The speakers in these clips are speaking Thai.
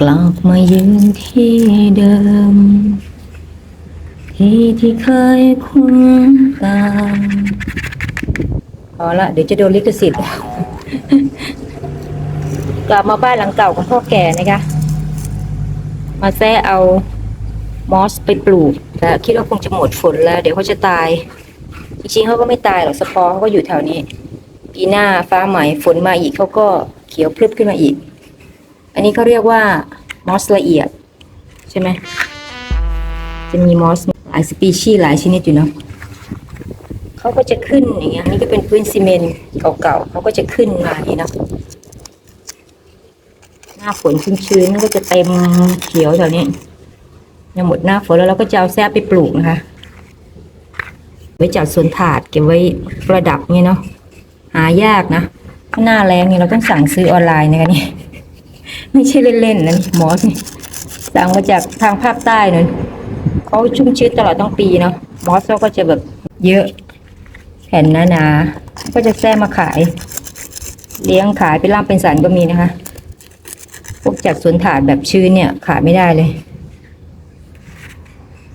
กลับมายืนที่เดิม ที่ที่เคยคุ้นตามเอาละเดี๋ยวจะโดนลิขสิทธิ์ กลับมาบ้านหลังเก่าของพ่อแก่นะคะ มาแซะเอามอสไปปลูกแต่คิดว่าคงจะหมดฝนแล้ว เดี๋ยวเขาจะตาย จริงๆเขาก็ไม่ตายหรอกสปอร์เขาก็อยู่แถวนี้ ปีหน้าฟ้าใหม่ฝนมาอีกเขาก็เขียวพรึบขึ้นมาอีก อันนี้เขาเรียกว่ามอสละเอียด ใช่ไหม จะมีมอสหลายสปีชีส์หลายชนิดอยู่เนาะเขาก็จะขึ้นอย่างเงี้ยนี่ก็เป็นพื้นซีเมนต์เก่าๆเขาก็จะขึ้นมาอย่างนี้เนาะหน้าฝนชื้นๆก็จะเต็มเขียวแถวนี้ยังหมดหน้าฝนแล้วเราก็จะเอาแซบไปปลูกนะคะ ไว้จัดสวนถาดเก็บไว้ประดับเนี่ยเนาะหายากนะหน้าแรงเนี่ยเราต้องสั่งซื้อออนไลน์นะคะนี่ ไม่ใช่เล่นๆนะนี่มอสนี่สั่งมาจากทางภาคใต้นั่นเขาชุ่มชื้นตลอดทั้งปีเนาะมอสเขาก็จะแบบเยอะ แผ่นหนาๆก็จะแซ่มาขาย เลี้ยงขายเป็นล่ามเป็นสันก็มีนะคะ พวกจากสวนถาดแบบชื้นเนี่ย ขายไม่ได้เลย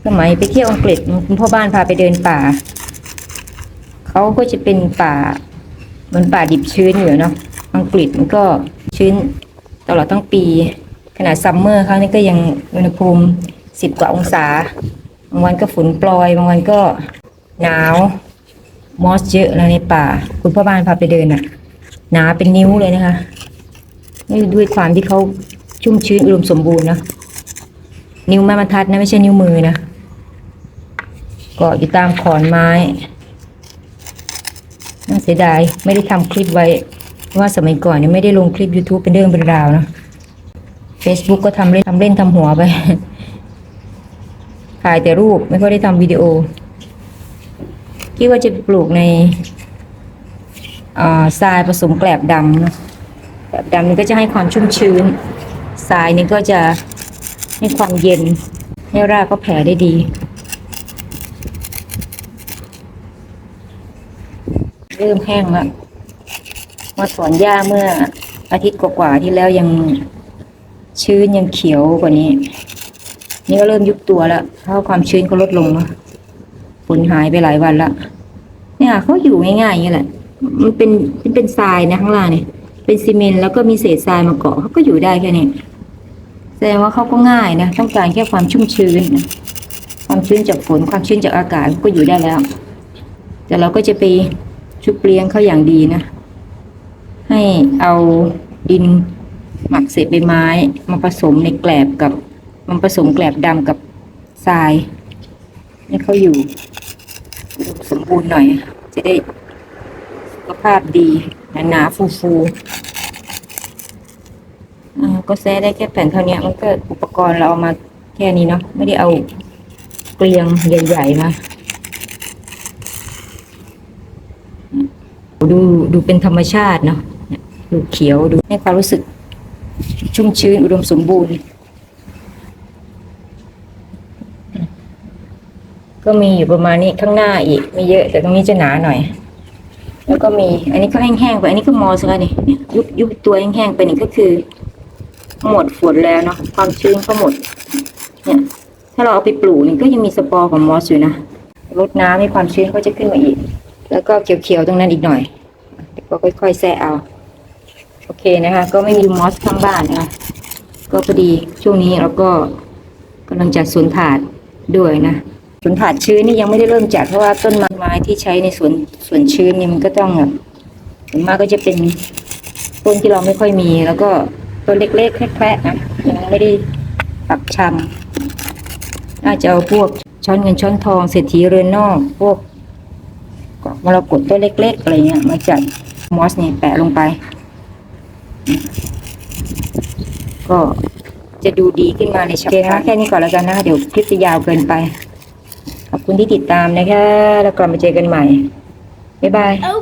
สมัยไปเที่ยวอังกฤษคุณพ่อบ้านพาไปเดินป่าเขาก็จะเป็นป่าเหมันป่าดิบชื้นอยู่เนาะอังกฤษมันก็ชื้น ตลอดทั้งปี ขนาดซัมเมอร์ครั้งนี้ก็ยังอุณหภูมิสิบกว่าองศา บางวันก็ฝนโปรยบางวันก็หนาวมอสเยอะในป่า คุณพ่อบ้านพาไปเดินอะหนาเป็นนิ้วเลยนะคะนี่ด้วยความที่เขาชุ่มชื้นอุดมสมบูรณ์นะนิ้วแม่บรรทัดนะไม่ใช่นิ้วมือนะเกาะอยู่ตามขอนไม้น่าเสียดายไม่ได้ทำคลิปไว้ เพราะว่าสมัยก่อนเนี่ยไม่ได้ลงคลิป YouTube เป็นเรื่องเป็นราวนะ Facebook ก็ทำเล่นทำเล่นทำหัวไปถ่ายแต่รูปไม่ค่อยได้ทำวิดีโอ คิดว่าจะปลูกในทรายผสมแกลบดำนะแกลบดำนี่ก็จะให้ความชุ่มชื้นทรายนี่ก็จะให้ความเย็น ให้รากก็แผ่ได้ดีเริ่มแห้งแล้ว มาถอนหญ้าเมื่ออาทิตย์กว่าๆที่แล้วยังชื้นยังเขียวกว่านี้ นี่ก็เริ่มยุบตัวแล้วเพราะความชื้นก็ลดลงแล้วฝนหายไปหลายวันละเนี่ยเขาอยู่ง่ายๆอย่างนี้แหละ มันเป็นมันเป็นทรายนะข้างล่างเนี่ยเป็นซีเมนต์แล้วก็มีเศษทรายมาเกาะเขาก็อยู่ได้แค่นี้แสดงว่าเขาก็ง่ายนะ ต้องการแค่ความชุ่มชื้นนะความชื้นจากฝนความชื้นจากอากาศก็อยู่ได้แล้ว แต่เราก็จะไปชุบเลี้ยงเขาอย่างดีนะ ให้เอาดินหมักเศษใบไม้มาผสมในแกลบกับมันผสมแกลบดำกับทรายให้เขาอยู่สมบูรณ์หน่อย จะได้สุขภาพดีหนาๆฟูๆก็แซ่ได้แค่แผ่นเท่านี้มันก็อุปกรณ์เราเอามาแค่นี้เนาะไม่ได้เอาเกลียงใหญ่ๆมาดูดูเป็นธรรมชาติเนาะ ดูเขียวดูให้ความรู้สึก ชุ่มชื้นอุดมสมบูรณ์ ก็มีอยู่ประมาณนี้ข้างหน้าอีก ไม่เยอะแต่ตรงนี้จะหนาหน่อย แล้วก็มี อันนี้ก็แห้งๆไป อันนี้ก็มอสแล้วนี่เนี่ยุบยุบตัวแห้งๆไปนี่ก็คือ หมดฝนแล้วเนาะความชื้นก็หมด เนี่ย ถ้าเราเอาไปปลูกนี่ก็ยังมีสปอร์ของมอสอยู่นะรดน้ำให้ความชื้นก็จะขึ้นมาอีก แล้วก็เขียวๆตรงนั้นอีกหน่อยแล้วก็ค่อยๆแซะเอา โอเคนะคะ ก็ไม่มีมอสข้างบ้านนะคะก็พอดีช่วงนี้เราก็กำลังจัดสวนถาดด้วยนะสวนถาดชื้นนี่ยังไม่ได้เริ่มจัดเพราะว่าต้นไม้ที่ใช้ในสวนสวนชื้นนี่มันก็ต้องแบบส่วนมากก็จะเป็นต้นที่เราไม่ค่อยมี แล้วก็ต้นเล็กๆแคระๆนะยังไม่ได้ปักชำน่าจะเอาพวกช้อนเงินช้อนทองเศรษฐีเรือนนอก พวกมรกตต้นเล็กๆอะไรเงี้ยมาจัดมอสนี่แปะลงไป ก็จะดูดีขึ้นมาในช็อปนะแค่นี้ก่อนแล้วกันนะคะเดี๋ยวคลิปจะยาวเกินไป ขอบคุณที่ติดตามนะคะ แล้วกลับมาเจอกันใหม่ บ๊ายบาย Oh